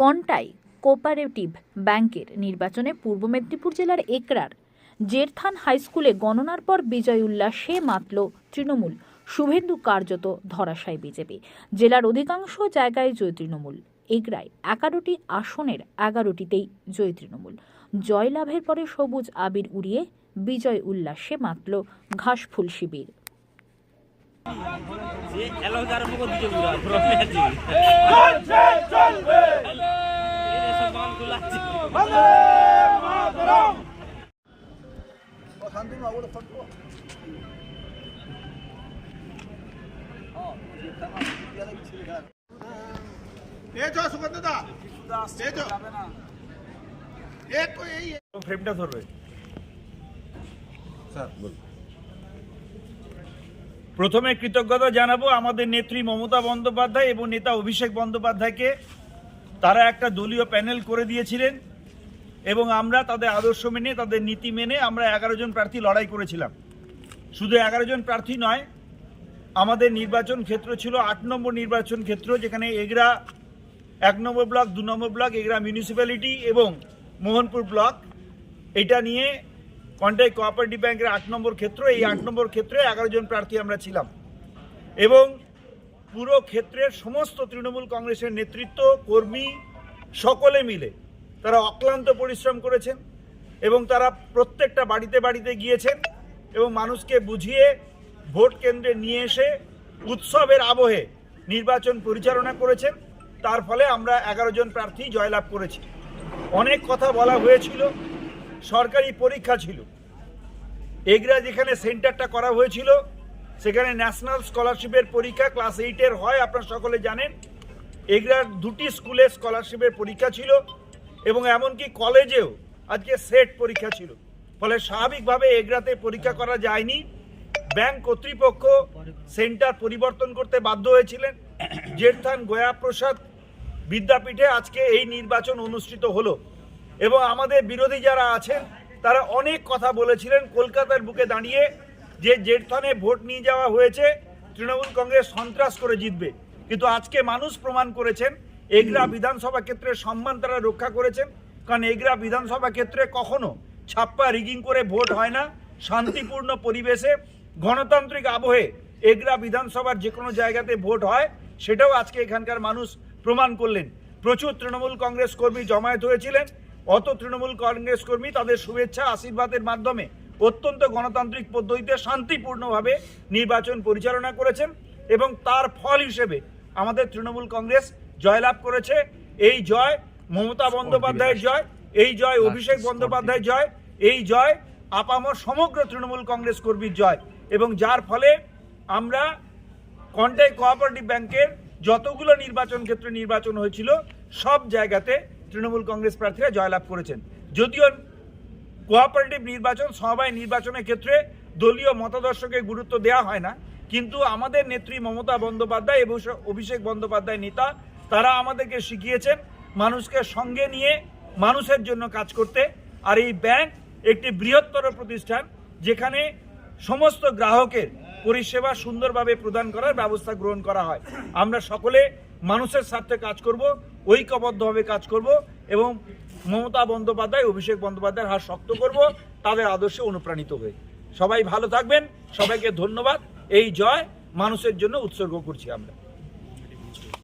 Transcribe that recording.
Contai cooperative ব্যাংকের নির্বাচনে পূর্ব মেদিনীপুর জেলার একরার জেরথান হাইস্কুলে গণনার পর বিজয় উল্লাসে মাতল তৃণমূল। শুভেন্দু কার্যত ধরাশায় বিজেপি। জেলার অধিকাংশ জায়গায় জয় তৃণমূল। এগরায় এগারোটি আসনের এগারোটিতেই জয় তৃণমূল। জয়লাভের পরে সবুজ আবির উড়িয়ে বিজয় উল্লাসে মাতল ঘাসফুল শিবির। প্রথমে কৃতজ্ঞতা জানাব আমাদের নেত্রী মমতা বন্দ্যোপাধ্যায় এবং নেতা অভিষেক বন্দ্যোপাধ্যায়কে। তারা একটা দলীয় প্যানেল করে দিয়েছিলেন এবং আমরা তাদের আদর্শ মেনে তাদের নীতি মেনে আমরা এগারো জন প্রার্থী লড়াই করেছিলাম। শুধু এগারো জন প্রার্থী নয় আমাদের নির্বাচন ক্ষেত্র ছিল আট নম্বর নির্বাচন ক্ষেত্র যেখানে এগরা এক নম্বর ব্লক, দু নম্বর ব্লক, এগরা মিউনিসিপ্যালিটি এবং মোহনপুর ব্লক। এটা নিয়ে কন্টাই কোঅপারেটিভ ব্যাংকের আট নম্বর ক্ষেত্র, এই আট নম্বর ক্ষেত্রে এগারো জন প্রার্থী আমরা ছিলাম। এবং পুরো ক্ষেত্রের সমস্ত তৃণমূল কংগ্রেসের নেতৃত্ব, কর্মী সকলে মিলে তারা অক্লান্ত পরিশ্রম করেছেন এবং তারা প্রত্যেকটা বাড়িতে বাড়িতে গিয়েছেন এবং মানুষকে বুঝিয়ে ভোট কেন্দ্রে নিয়ে এসে উৎসবের আবহে নির্বাচন পরিচালনা করেছেন। তার ফলে আমরা এগারো জন প্রার্থী জয়লাভ করেছি। অনেক কথা বলা হয়েছিল, সরকারি পরীক্ষা ছিল। এগরা যেখানে সেন্টারটা করা হয়েছিল, সেখানে ন্যাশনাল স্কলারশিপের পরীক্ষা, ক্লাস এইটের হয়, আপনারা সকলে জানেন। এগরার দুটি স্কুলে স্কলারশিপের পরীক্ষা ছিল এবং এমনকি কলেজেও আজকে সেট পরীক্ষা ছিল। ফলে স্বাভাবিকভাবে এগরাতে পরীক্ষা করা যায়নি। ব্যাংক কর্তৃপক্ষ সেন্টার পরিবর্তন করতে বাধ্য হয়েছিলেন। জেরথান গয়াপ্রসাদ বিদ্যাপীঠে আজকে এই নির্বাচন অনুষ্ঠিত হলো। এবং আমাদের বিরোধী যারা আছেন তারা অনেক কথা বলেছিলেন কলকাতার বুকে দাঁড়িয়ে যে জেঠথানে ভোট নিয়ে যাওয়া হয়েছে তৃণমূল কংগ্রেস সন্ত্রাস করে জিতবে। কিন্তু আজকে মানুষ প্রমাণ করেছেন এগরা বিধানসভা ক্ষেত্রে সম্মান তারা রক্ষা করেছেন কারণ এগরা বিধানসভা ক্ষেত্রে কখনো ছাপ্পা রিগিং করে ভোট হয় না শান্তিপূর্ণ পরিবেশে গণতান্ত্রিক আবহে এগরা বিধানসভার যে কোনো জায়গাতে ভোট হয় সেটাও আজকে এখানকার মানুষ প্রমাণ করলেন। প্রচুর তৃণমূল কংগ্রেস কর্মী জমায়েত হয়েছিলেন। অত তৃণমূল কংগ্রেস কর্মী তাদের শুভেচ্ছা আশীর্বাদের মাধ্যমে অত্যন্ত গণতান্ত্রিক পদ্ধতিতে শান্তিপূর্ণভাবে নির্বাচন পরিচালনা করেছেন এবং তার ফল হিসেবে আমাদের তৃণমূল কংগ্রেস জয়লাভ করেছে। এই জয় মমতা বন্দ্যোপাধ্যায়ের জয় এই জয় অভিষেক বন্দ্যোপাধ্যায়ের জয় এই জয় আপামর সমগ্র তৃণমূল কংগ্রেস কর্মীর জয় এবং যার ফলে আমরা কন্টাই কোঅপারেটিভ ব্যাংকের যতগুলো নির্বাচন ক্ষেত্রে নির্বাচন হয়েছিল, সব জায়গাতে তৃণমূল কংগ্রেস প্রার্থীরা জয়লাভ করেছেন। যদিও কোঅপারেটিভ নির্বাচন সবাই নির্বাচনের ক্ষেত্রে দলীয় মতাদর্শকে গুরুত্ব দেওয়া হয় না, কিন্তু আমাদের নেত্রী মমতা বন্দ্যোপাধ্যায় এবং অভিষেক বন্দ্যোপাধ্যায় নেতা, তারা আমাদেরকে শিখিয়েছেন মানুষকে সঙ্গে নিয়ে, মানুষের জন্য কাজ করতে। আর এই ব্যাংক একটি বৃহত্তর প্রতিষ্ঠান, যেখানে সমস্ত গ্রাহকের পরিষেবা সুন্দরভাবে প্রদান করার ব্যবস্থা গ্রহণ করা হয়। আমরা সকলে মানুষের স্বার্থে কাজ করব, ঐক্যবদ্ধভাবে কাজ করব এবং মমতা বন্দ্যোপাধ্যায়, অভিষেক বন্দ্যোপাধ্যায়ের হাত শক্ত করব, তাদের আদর্শে অনুপ্রাণিত হয়ে। সবাই ভালো থাকবেন, সবাইকে ধন্যবাদ, এই জয় মানুষের জন্য উৎসর্গ করছি আমরা।